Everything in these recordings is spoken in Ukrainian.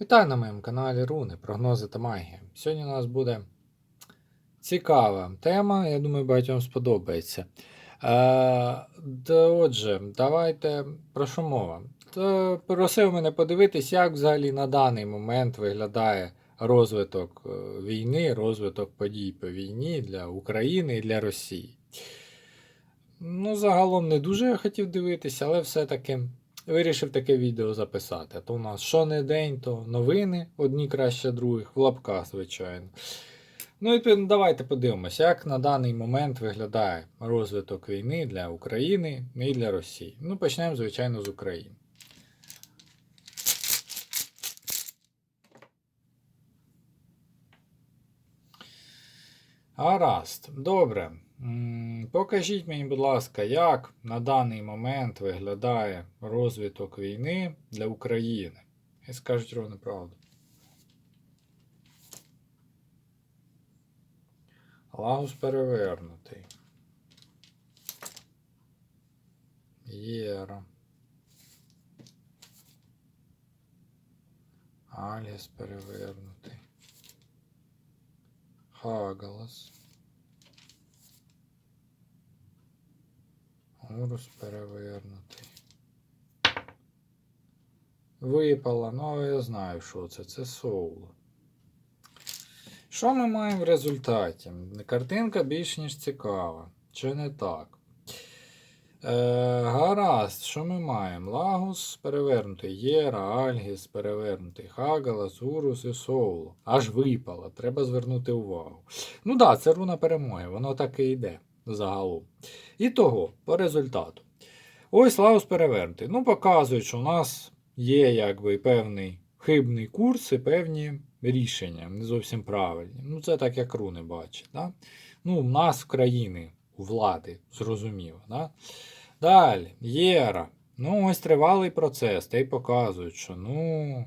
Вітаю на моєму каналі Руни, прогнози та магія. Сьогодні у нас буде цікава тема, я думаю, багатьом сподобається. Е, отже, давайте про що мова. То просив мене подивитись, як взагалі на даний момент виглядає розвиток е, війни, розвиток подій по війні для України і для Росії. Ну, загалом не дуже я хотів дивитися, але все-таки вирішив таке відео записати. То у нас що не день, то новини, одні краще других, в лапках, звичайно. Ну, відповідно, давайте подивимося, як на даний момент виглядає розвиток війни для України і для Росії. Ну, почнемо, звичайно, з України. Гаразд, добре. Покажіть мені, будь ласка, як на даний момент виглядає розвиток війни для України. І скажуть ровно правду. Лагус перевернутий. Єра. Альгіс перевернутий. Хагалас. Урус перевернутий. Випала, ну я знаю, що це. Це соуло. Що ми маємо в результаті? Картинка більш ніж цікава. Чи не так? Е, гаразд, що ми маємо? Лагус перевернутий, Єра, Альгіс перевернутий, Хагалас, Урус і Соуло. Аж випало, треба звернути увагу. Ну так, да, це руна перемоги, воно так і йде загалом. І того, по результату. Ось Лаус перевернутий. Ну, показують, що у нас є якби певний хибний курс і певні рішення, не зовсім правильні. Ну, це так, як руни бачать. Да? Ну, в нас в країни, у влади, зрозуміло. Да? Далі, Єра. Ну, ось тривалий процес. Та й показують, що ну,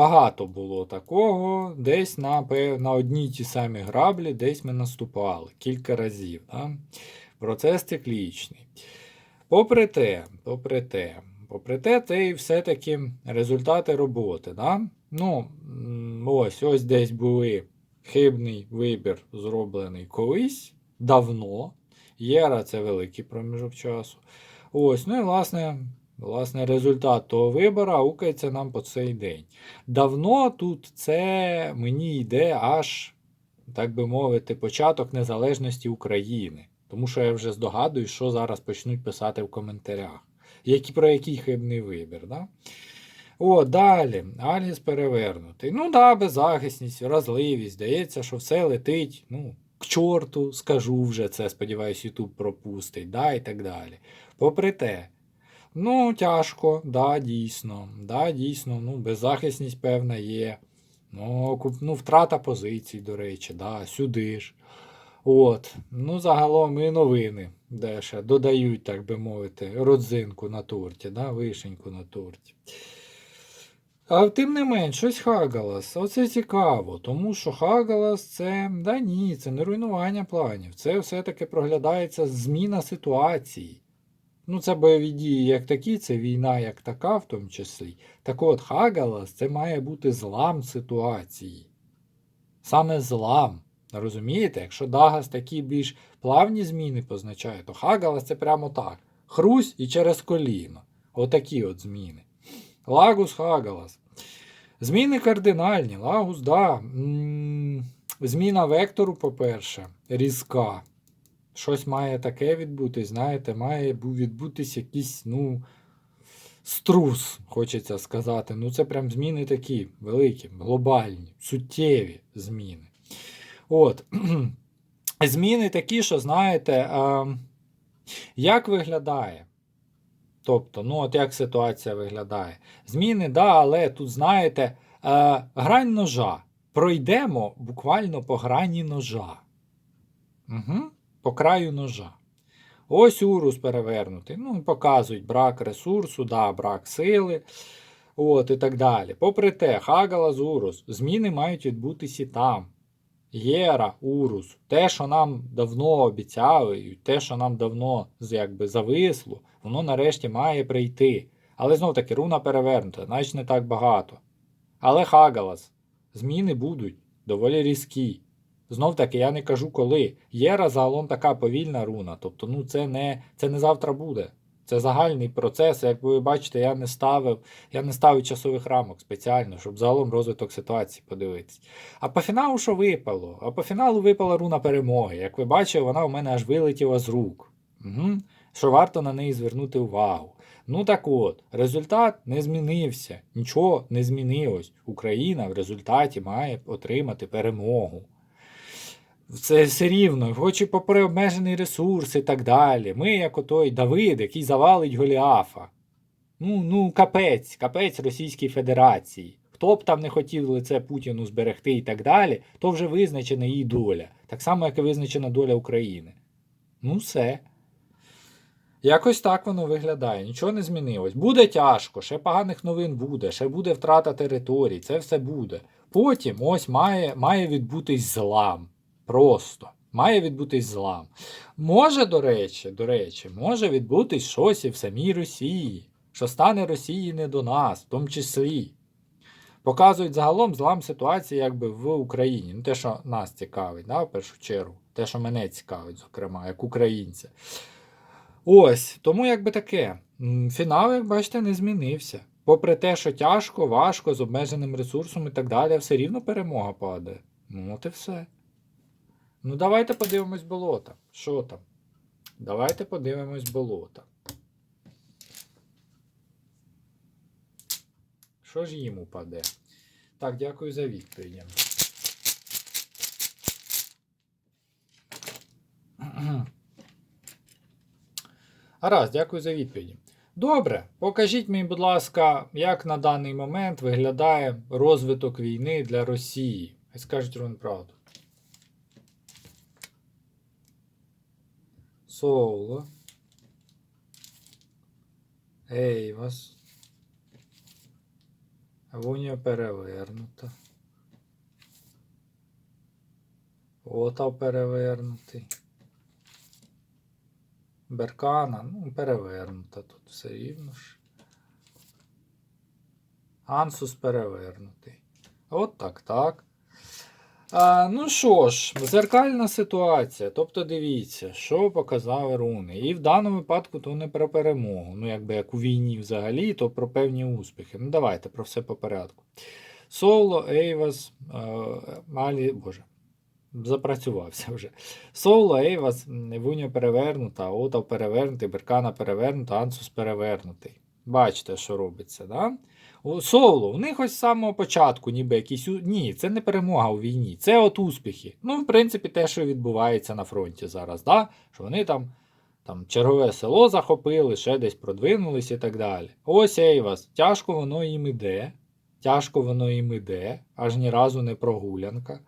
багато було такого. Десь на на одній ті самі граблі, десь ми наступали кілька разів. Да? Процес циклічний. Попри те, попри те, попри те, це і все-таки результати роботи. Да? Ну, Ось ось десь були хибний вибір, зроблений колись, давно. Єра це великий проміжок часу. Ось, ну і власне. Власне, результат того вибору аукається нам по цей день. Давно тут це мені йде аж, так би мовити, початок незалежності України. Тому що я вже здогадую, що зараз почнуть писати в коментарях. Які, Про який хибний вибір. Да? О, далі. Альгіс перевернутий. Ну да, беззахисність, вразливість. Здається, що все летить. ну, К чорту, скажу вже це, сподіваюсь, Ютуб пропустить, да, і так далі. Попри те. Ну, тяжко, да, дійсно. Да, дійсно, ну, беззахисність певна є. Ну, ну, Втрата позицій, до речі, да, сюди ж. От, ну, загалом і новини де ще додають, так би мовити, родзинку на торті, да, вишеньку на торті. А тим не менш, щось Хагалас. Оце цікаво, тому що Хагалас це, да ні, це не руйнування планів. Це все-таки проглядається зміна ситуації. Ну, це бойові дії як такі, це війна як така, в тому числі. Так от, Хагалас це має бути злам ситуації. Саме злам. Розумієте? Якщо Дагас такі більш плавні зміни позначає, то Хагалас це прямо так. Хрусь і через коліно. Отакі от зміни. Лагус Хагалас. Зміни кардинальні. Лагус, да. Зміна вектору, по-перше, різка. Щось має таке відбутись, знаєте, має відбутись якийсь, ну, струс, хочеться сказати. Ну, це прям зміни такі великі, глобальні, суттєві зміни. От. Зміни такі, що, знаєте, е, як виглядає? Тобто, ну, от як ситуація виглядає? Зміни, да, але тут, знаєте, е, грань ножа. Пройдемо буквально по грані ножа. Угу по краю ножа. Ось урус перевернутий. Ну, Показують брак ресурсу, да, брак сили. От, І так далі. Попри те, Хагалас, Урус, зміни мають відбутися там. Єра, Урус, те, що нам давно обіцяли, те, що нам давно якби, зависло, воно нарешті має прийти. Але знов таки руна перевернута, значить не так багато. Але хагалас. Зміни будуть доволі різкі. Знов таки, я не кажу коли. Єра загалом така повільна руна. Тобто, ну це не, це не завтра буде. Це загальний процес. Як ви бачите, я не ставив, я не ставив часових рамок спеціально, щоб загалом розвиток ситуації подивитись. А по фіналу що випало? А по фіналу випала руна перемоги. Як ви бачите, вона у мене аж вилетіла з рук. Угу. Що варто на неї звернути увагу. Ну так от, результат не змінився, нічого не змінилось. Україна в результаті має отримати перемогу. Це все рівно, хоч і попри обмежений ресурс і так далі. Ми, як отой Давид, який завалить Голіафа. Ну, ну, капець, капець Російській Федерації. Хто б там не хотів лице Путіну зберегти і так далі, то вже визначена її доля. Так само, як і визначена доля України. Ну, все. Якось так воно виглядає, нічого не змінилось. Буде тяжко, ще поганих новин буде, ще буде втрата територій, це все буде. Потім ось має, має відбутись злам. Просто. Має відбутись злам. Може, до речі, до речі, може відбутись щось і в самій Росії, що стане Росії не до нас, в тому числі. Показують загалом злам ситуації якби в Україні. Ну, те, що нас цікавить, да, в першу чергу. Те, що мене цікавить, зокрема, як українця. Ось, тому якби таке. Фінал, як бачите, не змінився. Попри те, що тяжко, важко, з обмеженим ресурсом і так далі, все рівно перемога падає. Ну, от і все. Ну, давайте подивимось болота. Що там? Давайте подивимось болота. Що ж їм упаде? Так, дякую за відповідь. Гаразд, дякую за відповіді. Добре, покажіть мені, будь ласка, як на даний момент виглядає розвиток війни для Росії. Хай скажуть вам правду. Соло. Ейвас. Вунія перевернута. Отав перевернутий. Беркана, ну, перевернута тут все рівно ж. Ансус перевернутий. От так, так. А, ну що ж, зеркальна ситуація. Тобто дивіться, що показали руни. І в даному випадку то не про перемогу. Ну, якби як у війні взагалі, то про певні успіхи. Ну, давайте про все по порядку. Соло, Ейвас, е, Малі, Боже, запрацювався вже. Соло, Ейвас, Вуня перевернута, Отав перевернутий, Беркана перевернута, Ансус перевернутий. Бачите, що робиться, да? Соло, у них ось з самого початку, ніби якісь. Ні, це не перемога у війні, це от успіхи. Ну, в принципі, те, що відбувається на фронті зараз, да? що вони там, там чергове село захопили, ще десь продвинулись і так далі. Ось Ейвас, тяжко воно їм іде, тяжко воно їм іде, аж ні разу не прогулянка.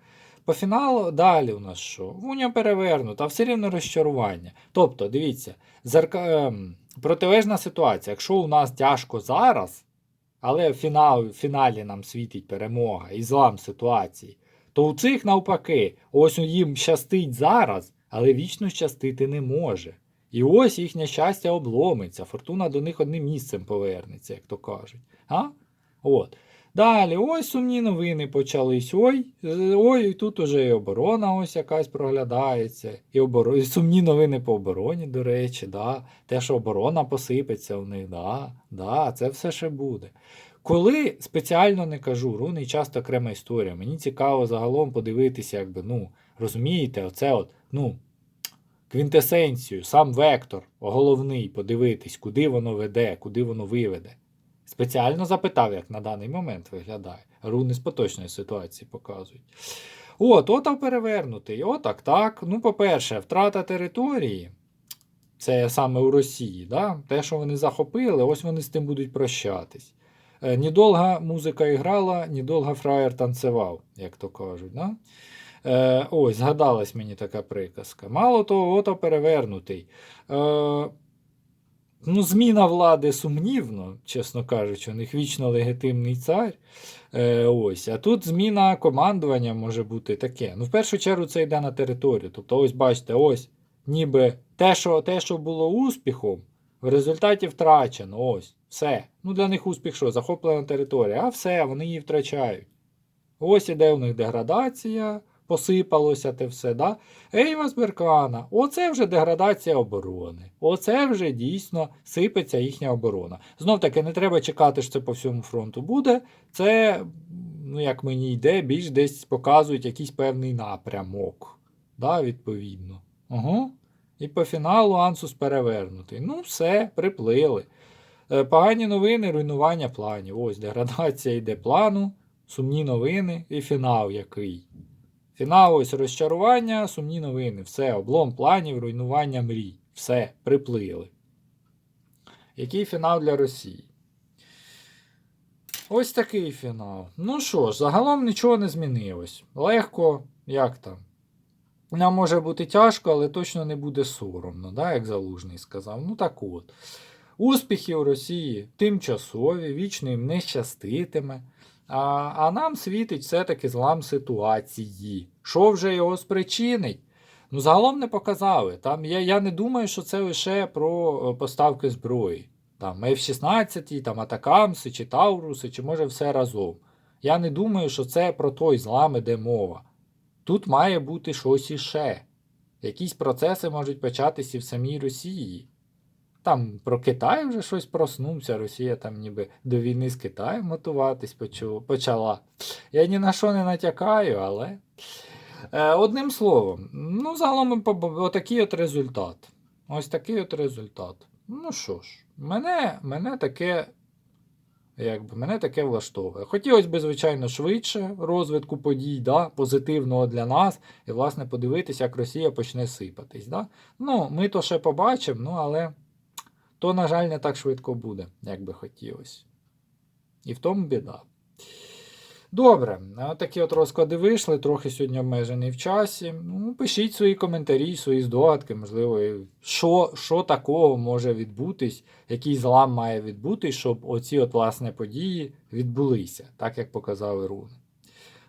По фіналу далі у нас що? Вуня перевернута, все рівно розчарування. Тобто, дивіться, зерка... ем, протилежна ситуація. Якщо у нас тяжко зараз, але в фінал, в фіналі нам світить перемога і злам ситуації, то у цих навпаки, ось їм щастить зараз, але вічно щастити не може. І ось їхнє щастя обломиться, фортуна до них одним місцем повернеться, як то кажуть. А? От. Далі, ось сумні новини почались. Ой, е, ой, тут уже і оборона ось якась проглядається. І, оборо... і сумні новини по обороні, до речі, да. те, що оборона посипеться у них, да, да, це все ще буде. Коли спеціально не кажу, руни часто окрема історія. Мені цікаво загалом подивитися, якби, ну, розумієте, оце от, ну, квінтесенцію, сам вектор головний, подивитись, куди воно веде, куди воно виведе. Спеціально запитав, як на даний момент виглядає. Руни з поточної ситуації показують. От, отав перевернутий. Отак, так. Ну, по-перше, втрата території. Це саме у Росії. Да? Те, що вони захопили, ось вони з тим будуть прощатись. Е, Недовга музика іграла, недовго фраєр танцював, як то кажуть. Да? Е, ось, згадалась мені така приказка. Мало того, ото перевернутий. Ну, зміна влади сумнівно, чесно кажучи, у них вічно легітимний цар. Е, ось. А тут зміна командування може бути таке. Ну, в першу чергу, це йде на територію. Тобто, ось бачите, ось ніби те, що, те, що було успіхом, В результаті втрачено. Ось. Все. Ну для них успіх що? Захоплена територія. А все, вони її втрачають. Ось іде у них деградація, посипалося те все. Да? Ейвас Беркана. Оце вже деградація оборони. Оце вже дійсно сипеться їхня оборона. Знов таки, не треба чекати, що це по всьому фронту буде. Це, ну як мені йде, більш десь показують якийсь певний напрямок. Да, відповідно. Угу. І по фіналу Ансус перевернутий. Ну, все, приплили. Е, Погані новини, руйнування планів. Ось деградація йде плану, сумні новини і фінал який. Фінал ось розчарування, сумні новини. Все, облом планів, руйнування мрій. Все, приплили. Який фінал для Росії? Ось такий фінал. Ну що ж, загалом нічого не змінилось. Легко, як там? Нам може бути тяжко, але точно не буде соромно, да, як Залужний сказав. Ну так от. Успіхи у Росії тимчасові, вічно їм не щаститиме. А, а нам світить все-таки злам ситуації. Що вже його спричинить? Ну, загалом не показали. Там, я, я не думаю, що це лише про е, поставки зброї. Там F-16, там Атакамси, чи Тауруси, чи може все разом. Я не думаю, що це про той злам іде мова. Тут має бути щось іще. Якісь процеси можуть початися і в самій Росії. Там про Китай вже щось проснувся, Росія там ніби до війни з Китаєм готуватись почала. Я ні на що не натякаю, але. Е, одним словом, ну, загалом отакий от результат. Ось такий от результат. Ну що ж, мене, мене таке. Якби мене таке влаштовує. Хотілося б, звичайно, швидше розвитку подій, да, позитивного для нас, і, власне, подивитися, як Росія почне сипатись. Да? Ну, ми то ще побачимо, ну, але то, на жаль, не так швидко буде, як би хотілося. І в тому біда. Добре, такі от розклади вийшли, трохи сьогодні обмежений в часі. Ну, пишіть свої коментарі, свої здогадки, можливо, що, що такого може відбутись, який злам має відбутись, щоб оці от власне події відбулися, так як показали руни.